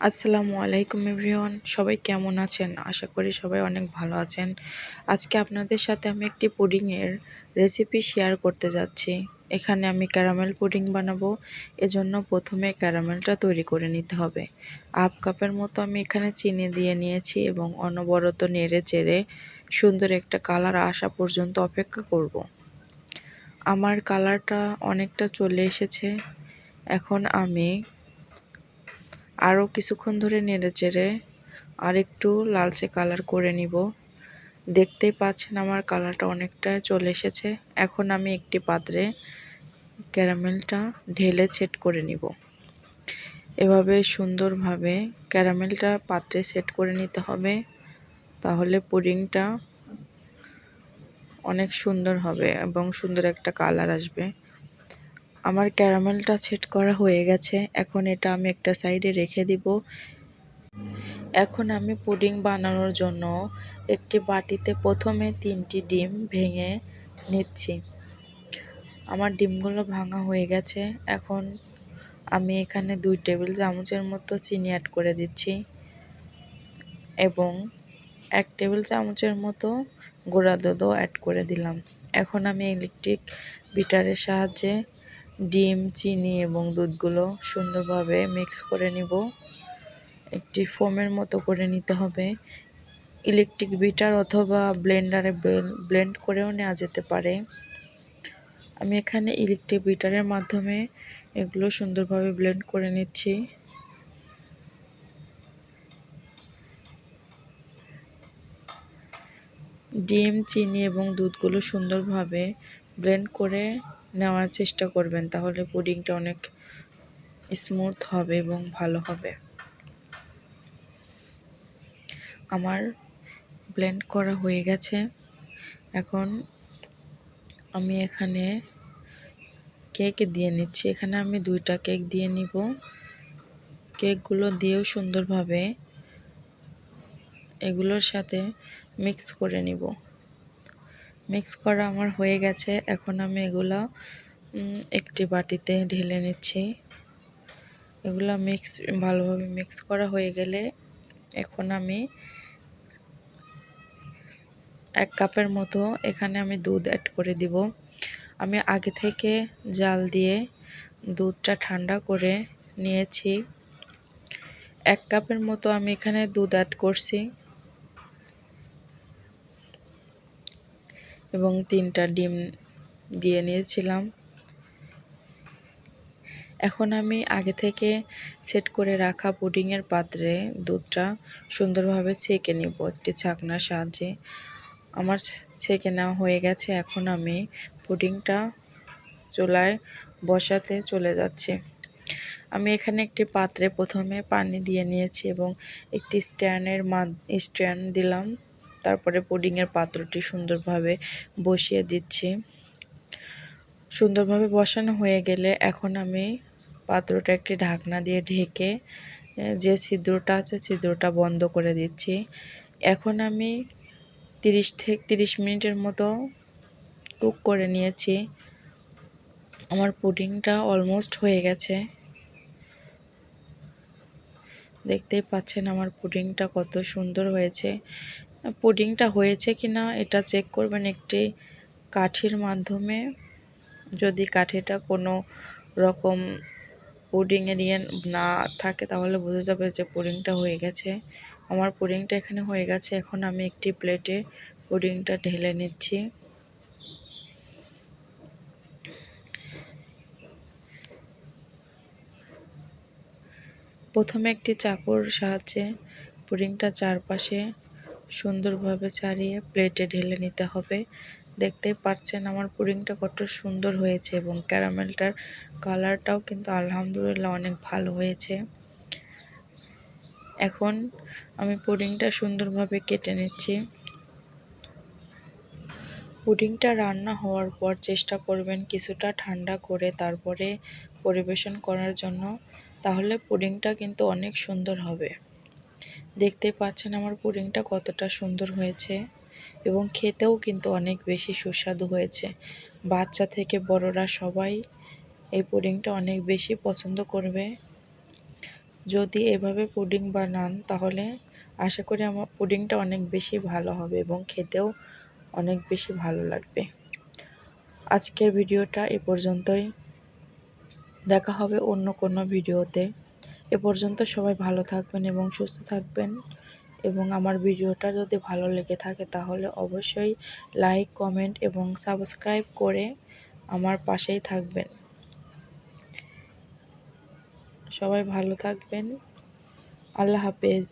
আসসালামু আলাইকুম এভরিওয়ান, সবাই কেমন আছেন? আশা করি সবাই অনেক ভালো আছেন। আজকে আপনাদের সাথে আমি একটি পুডিংয়ের রেসিপি শেয়ার করতে যাচ্ছি। এখানে আমি ক্যারামেল পুডিং বানাবো। এজন্য প্রথমে ক্যারামেলটা তৈরি করে নিতে হবে। হাফ কাপের মতো আমি এখানে চিনি দিয়ে নিয়েছি এবং অনবরত নেড়ে চেড়ে সুন্দর একটা কালার আসা পর্যন্ত অপেক্ষা করব। আমার কালারটা অনেকটা চলে এসেছে। এখন আমি আরও কিছুক্ষণ ধরে নেড়ে চেড়ে আর একটু লালচে কালার করে নিব। দেখতেই পাচ্ছেন আমার কালারটা অনেকটা চলে এসেছে। এখন আমি একটি পাত্রে ক্যারামেলটা ঢেলে সেট করে নিব। এভাবে সুন্দরভাবে ক্যারামেলটা পাত্রে সেট করে নিতে হবে। তাহলে পুডিংটা অনেক সুন্দর হবে এবং সুন্দর একটা কালার আসবে। আমার ক্যারামেলটা সেট করা হয়ে গেছে। এখন এটা আমি একটা সাইডে রেখে দিব। এখন আমি পুডিং বানানোর জন্য একটি বাটিতে প্রথমে তিনটি ডিম ভেঙে নিচ্ছি। আমার ডিমগুলো ভাঙা হয়ে গেছে। এখন আমি এখানে দুই টেবিল চামচের মতো চিনি অ্যাড করে দিচ্ছি এবং এক টেবিল চামচের মতো গোড়া দুধও অ্যাড করে দিলাম। এখন আমি ইলেকট্রিক বিটারের সাহায্যে ডিম, চিনি এবং দুধগুলো সুন্দরভাবে মিক্স করে নিব। একটি ফোমের মতো করে নিতে হবে। ইলেকট্রিক বিটার অথবা ব্লেন্ডারে ব্লেন্ড করেও নেওয়া যেতে পারে। আমি এখানে ইলেকট্রিক বিটারের মাধ্যমে এগুলো সুন্দরভাবে ব্লেন্ড করে নিচ্ছি। ডিম, চিনি এবং দুধগুলো সুন্দরভাবে ব্লেন্ড করে নেওয়ার চেষ্টা করবেন, তাহলে পুডিংটা অনেক স্মুথ হবে এবং ভালো হবে। আমার ব্লেন্ড করা হয়ে গেছে। এখন আমি এখানে কেক দিয়ে নিচ্ছি। এখানে আমি দুইটা কেক দিয়ে নিব। কেকগুলো দিয়েও সুন্দরভাবে এগুলোর সাথে মিক্স করে নিব। মিক্স করা আমার হয়ে গেছে। এখন আমি এগুলো একটি বাটিতে ঢেলে নিচ্ছি। এগুলো মিক্স, ভালোভাবে মিক্স করা হয়ে গেলে এখন আমি এক কাপের মতো এখানে আমি দুধ অ্যাড করে দিব। আমি আগে থেকে জাল দিয়ে দুধটা ঠান্ডা করে নিয়েছি। এক কাপের মতো আমি এখানে দুধ অ্যাড করছি। এবং তিনটা ডিম দিয়ে নিয়েছিলাম। এখন আমি আগে থেকে সেট করে রাখা পুডিংয়ের পাত্রে দুধটা সুন্দরভাবে ছেঁকে নিব, একটি ছাকনার সাহায্যে। আমার ছেঁকে নেওয়া হয়ে গেছে, এখন আমি পুডিংটা চুলায় বসাতে চলে যাচ্ছে। আমি এখানে একটি পাত্রে প্রথমে পানি দিয়ে নিয়েছি এবং একটি স্ট্যান্ডের মা স্ট্যান্ড দিলাম। তারপরে পুডিংয়ের পাত্রটি সুন্দরভাবে বসিয়ে দিচ্ছি। সুন্দরভাবে বসানো হয়ে গেলে এখন আমি পাত্রটা একটি ঢাকনা দিয়ে ঢেকে যে ছিদ্রটা আছে ছিদ্রটা বন্ধ করে দিচ্ছি। এখন আমি তিরিশ থেকে তিরিশ মিনিটের মতো কুক করে নিয়েছি। আমার পুডিংটা অলমোস্ট হয়ে গেছে। দেখতেই পাচ্ছেন আমার পুডিংটা কত সুন্দর হয়েছে। পুডিংটা হয়েছে কি না, এটা চেক করবেন একটি কাঠির মাধ্যমে। যদি কাঠিটা কোনো রকম পুডিংয়ের ইয়ে না থাকে, তাহলে বোঝা যাবে যে পুডিংটা হয়ে গেছে। আমার পুডিংটা এখানে হয়ে গেছে, এখন আমি একটি প্লেটে পুডিংটা ঢেলে নিচ্ছি। প্রথমে একটি চাকুর সাহায্যে পুডিংটা চারপাশে সুন্দরভাবে ছাড়িয়ে প্লেটে ঢেলে নিতে হবে। দেখতেই পাচ্ছেন আমার পুডিংটা কত সুন্দর হয়েছে এবং ক্যারামেলটার কালারটাও কিন্তু আলহামদুলিল্লাহ অনেক ভালো হয়েছে। এখন আমি পুডিংটা সুন্দরভাবে কেটে নিচ্ছি। পুডিংটা রান্না হওয়ার পর চেষ্টা করবেন কিছুটা ঠান্ডা করে তারপরে পরিবেশন করার জন্য, তাহলে পুডিংটা কিন্তু অনেক সুন্দর হবে। দেখতে পাচ্ছেন আমার পুডিংটা কতটা সুন্দর হয়েছে এবং খেতেও কিন্তু অনেক বেশি সুস্বাদু হয়েছে। বাচ্চা থেকে বড়রা সবাই এই পুডিংটা অনেক বেশি পছন্দ করবে। যদি এভাবে পুডিং বানান তাহলে আশা করি আমার পুডিংটা অনেক বেশি ভালো হবে এবং খেতেও অনেক বেশি ভালো লাগবে। আজকের ভিডিওটা এ পর্যন্তই। দেখা হবে অন্য কোনো ভিডিওতে। এ পর্যন্ত সবাই ভালো থাকবেন এবং সুস্থ থাকবেন। এবং আমার ভিডিওটা যদি ভালো লেগে থাকে তাহলে অবশ্যই লাইক কমেন্ট এবং সাবস্ক্রাইব করে আমার পাশেই থাকবেন। সবাই ভালো থাকবেন। আল্লাহ হাফেজ।